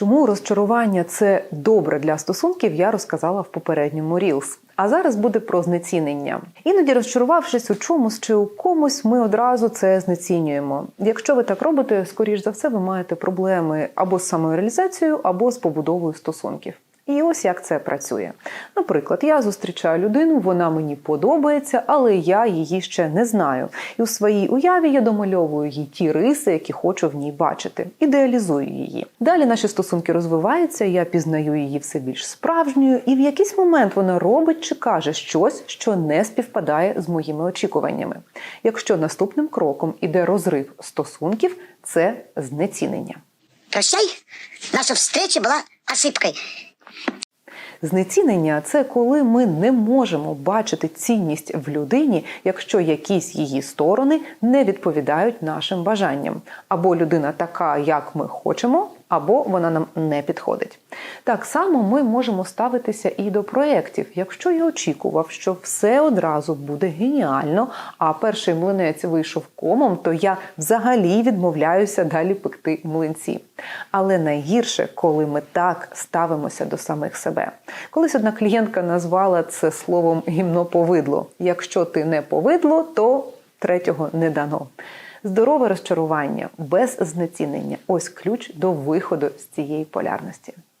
Чому розчарування це добре для стосунків, я розказала в попередньому Reels. А зараз буде про знецінення. Іноді розчарувавшись у чомусь чи у комусь, ми одразу це знецінюємо. Якщо ви так робите, скоріш за все, ви маєте проблеми або з самореалізацією, або з побудовою стосунків. І ось як це працює. Наприклад, я зустрічаю людину, вона мені подобається, але я її ще не знаю. І у своїй уяві я домальовую їй ті риси, які хочу в ній бачити, ідеалізую її. Далі наші стосунки розвиваються, я пізнаю її все більш справжньою, і в якийсь момент вона робить чи каже щось, що не співпадає з моїми очікуваннями. Якщо наступним кроком іде розрив стосунків, це знецінення. Прощай, наша встреча была ошибкой. Знецінення це коли ми не можемо бачити цінність в людині, якщо якісь її сторони не відповідають нашим бажанням, або людина така, як ми хочемо, або вона нам не підходить. Так само ми можемо ставитися і до проєктів. Якщо я очікував, що все одразу буде геніально, а перший млинець вийшов комом, то я взагалі відмовляюся далі пекти млинці. Але найгірше, коли ми так ставимося до самих себе. Колись одна клієнтка назвала це словом гімноповидло. Якщо ти не повидло, то третього не дано. Здорове розчарування без знецінення ось ключ до виходу з цієї полярності.